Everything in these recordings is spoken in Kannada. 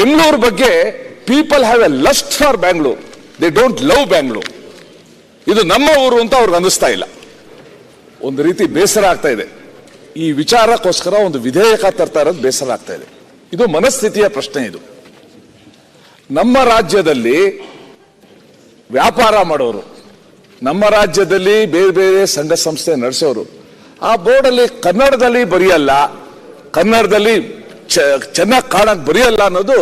ಬೆಂಗಳೂರು ಬಗ್ಗೆ people have a lust for Bangalore they don't love Bangalore ಇದು ನಮ್ಮ ಊರು ಅಂತ ಅವ್ರಿಗೆ ಅನ್ನಿಸ್ತಾ ಇಲ್ಲ. ಒಂದು ರೀತಿ ಬೇಸರ ಆಗ್ತಾ ಇದೆ. ಈ ವಿಚಾರಕ್ಕೋಸ್ಕರ ಒಂದು ವಿಧೇಯಕ ತರ್ತಾ ಇರೋದು ಬೇಸರ ಆಗ್ತಾ ಇದೆ. ಇದು ಮನಸ್ಥಿತಿಯ ಪ್ರಶ್ನೆ ಇದು. ನಮ್ಮ ರಾಜ್ಯದಲ್ಲಿ ವ್ಯಾಪಾರ ಮಾಡೋರು, ನಮ್ಮ ರಾಜ್ಯದಲ್ಲಿ ಬೇರೆ ಬೇರೆ ಸಂಘ ಸಂಸ್ಥೆ ನಡೆಸೋರು, ಆ ಬೋರ್ಡಲ್ಲಿ ಕನ್ನಡದಲ್ಲಿ ಬರೆಯಲ್ಲ, ಕನ್ನಡದಲ್ಲಿ ಚೆನ್ನಾಗಿ ಕಾಣಕ್ಕೆ ಬರೆಯಲ್ಲ ಅನ್ನೋದು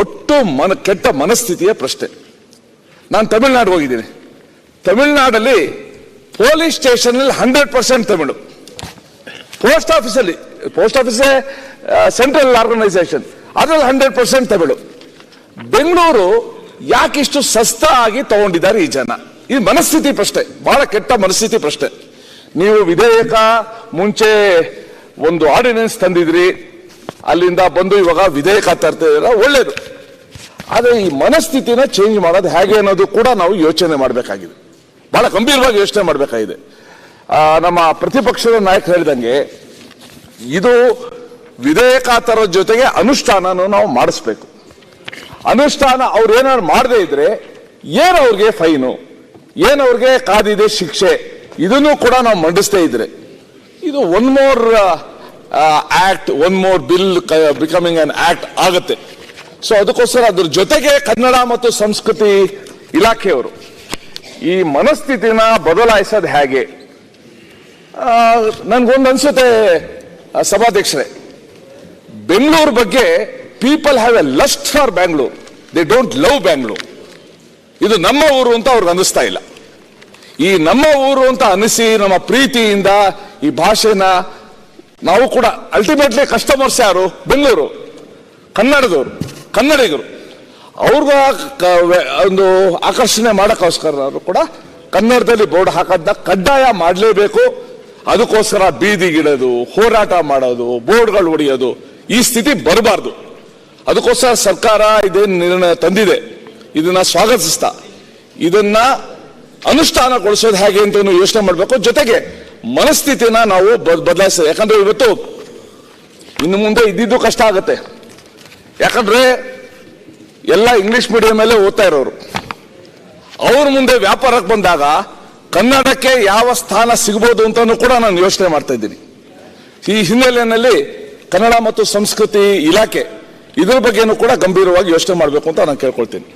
ಒಟ್ಟು ಮನ, ಕೆಟ್ಟ ಮನಸ್ಥಿತಿಯ ಪ್ರಶ್ನೆ. ನಾನು ತಮಿಳ್ನಾಡು ಹೋಗಿದ್ದೀನಿ. ತಮಿಳ್ನಾಡಲ್ಲಿ police station hundred percent Tamil. Post ಆಫೀಸಲ್ಲಿ, ಪೋಸ್ಟ್ ಆಫೀಸೇ ಸೆಂಟ್ರಲ್ ಆರ್ಗನೈಸೇಷನ್, ಅದರಲ್ಲಿ ಹಂಡ್ರೆಡ್ ಪರ್ಸೆಂಟ್ ತಮಿಳು. ಬೆಂಗಳೂರು ಯಾಕಿಷ್ಟು ಸಸ್ತ ಆಗಿ ತಗೊಂಡಿದ್ದಾರೆ ಈ ಜನ. ಇದು ಮನಸ್ಥಿತಿ ಪ್ರಶ್ನೆ, ಬಹಳ ಕೆಟ್ಟ ಮನಸ್ಥಿತಿ ಪ್ರಶ್ನೆ. ನೀವು ವಿಧೇಯಕ ಮುಂಚೆ ಒಂದು ಆರ್ಡಿನೆನ್ಸ್ ತಂದಿದ್ರಿ ಅಲ್ಲಿಂದ ಬಂದು ಇವಾಗ ವಿಧೇಯಕ ತರ್ತಾ ಒಳ್ಳೇದು. ಆದರೆ ಈ ಮನಸ್ಥಿತಿನ ಚೇಂಜ್ ಮಾಡೋದು ಹೇಗೆ ಅನ್ನೋದು ಕೂಡ ನಾವು ಯೋಚನೆ ಮಾಡಬೇಕಾಗಿದೆ. ಬಹಳ ಗಂಭೀರವಾಗಿ ಯೋಚನೆ ಮಾಡಬೇಕಾಗಿದೆ. ನಮ್ಮ ಪ್ರತಿಪಕ್ಷದ ನಾಯಕ ಹೇಳಿದಂಗೆ ಇದು ವಿಧೇಯಕ ಜೊತೆಗೆ ಅನುಷ್ಠಾನನೂ ನಾವು ಮಾಡಿಸ್ಬೇಕು. ಅನುಷ್ಠಾನ ಅವ್ರು ಏನಾದ್ರು ಮಾಡದೇ ಇದ್ರೆ ಏನು ಅವ್ರಿಗೆ ಫೈನು? ಏನು ಅವ್ರಿಗೆ ಕಾದಿದೆ ಶಿಕ್ಷೆ? ಇದನ್ನು ಕೂಡ ನಾವು ಮಂಡಿಸ್ತೇ ಇದ್ರೆ. ಇದು one more act one more bill becoming an act ಆಗುತ್ತೆ. ಸೊ ಅದಕ್ಕೋಸ್ಕರ ಅದ್ರ ಜೊತೆಗೆ ಕನ್ನಡ ಮತ್ತು ಸಂಸ್ಕೃತಿ ಇಲಾಖೆಯವರು ಈ ಮನಸ್ಥಿತಿನ ಬದಲಾಯಿಸೋದು ಹೇಗೆ? ನನ್ಗೊಂದು ಅನ್ಸುತ್ತೆ ಸಭಾಧ್ಯಕ್ಷರೇ. ಬೆಂಗಳೂರು ಬಗ್ಗೆ people have a lust for Bangalore they don't love Bangalore ಇದು ನಮ್ಮ ಊರು ಅಂತ ಅವ್ರಿಗೆ ಅನ್ನಿಸ್ತಾ ಇಲ್ಲ. ಈ ನಮ್ಮ ಊರು ಅಂತ ಅನಿಸಿ ನಮ್ಮ ಪ್ರೀತಿಯಿಂದ ಈ ಭಾಷೆನ ನಾವು ಕೂಡ ಅಲ್ಟಿಮೇಟ್ಲಿ ಕಸ್ಟಮರ್ಸ್ ಯಾರು? ಬೆಂಗಳೂರು. ಕನ್ನಡದವರು, ಕನ್ನಡಿಗರು. ಅವ್ರಿಗ ಒಂದು ಆಕರ್ಷಣೆ ಮಾಡೋಕ್ಕೋಸ್ಕರ ಕೂಡ ಕನ್ನಡದಲ್ಲಿ ಬೋರ್ಡ್ ಹಾಕೋದನ್ನ ಕಡ್ಡಾಯ ಮಾಡಲೇಬೇಕು. ಅದಕ್ಕೋಸ್ಕರ ಬೀದಿಗಿಡೋದು ಹೋರಾಟ ಮಾಡೋದು, ಬೋರ್ಡ್ಗಳು ಹೊಡೆಯೋದು, ಈ ಸ್ಥಿತಿ ಬರಬಾರ್ದು. ಅದಕ್ಕೋಸ್ಕರ ಸರ್ಕಾರ ಇದೇನು ನಿರ್ಣಯ ತಂದಿದೆ. ಇದನ್ನ ಸ್ವಾಗತಿಸ್ತಾ, ಇದನ್ನ ಅನುಷ್ಠಾನಗೊಳಿಸೋದು ಹೇಗೆ ಅಂತ ಯೋಚನೆ ಮಾಡಬೇಕು. ಜೊತೆಗೆ ಮನಸ್ಥಿತಿನ ನಾವು ಬದಲಾಯಿಸೋದು ಯಾಕಂದ್ರೆ ಇವತ್ತು ಇನ್ನು ಮುಂದೆ ಇದ್ದಿದ್ದು ಕಷ್ಟ ಆಗುತ್ತೆ. ಯಾಕಂದ್ರೆ ಎಲ್ಲ ಇಂಗ್ಲಿಷ್ ಅಲ್ಲೇ ಓದ್ತಾ ಇರೋರು. ಅವ್ರ ಮುಂದೆ ವ್ಯಾಪಾರಕ್ಕೆ ಬಂದಾಗ ಕನ್ನಡಕ್ಕೆ ಯಾವ ಸ್ಥಾನ ಸಿಗ್ಬೋದು ಅಂತ ಕೂಡ ನಾನು ಯೋಚನೆ ಮಾಡ್ತಾ ಇದ್ದೀನಿ. ಈ ಹಿನ್ನೆಲೆಯಲ್ಲಿ ಕನ್ನಡ ಮತ್ತು ಸಂಸ್ಕೃತಿ ಇಲಾಖೆ ಇದ್ರ ಬಗ್ಗೆನೂ ಕೂಡ ಗಂಭೀರವಾಗಿ ಯೋಚನೆ ಮಾಡಬೇಕು ಅಂತ ನಾನು ಕೇಳ್ಕೊಳ್ತೀನಿ.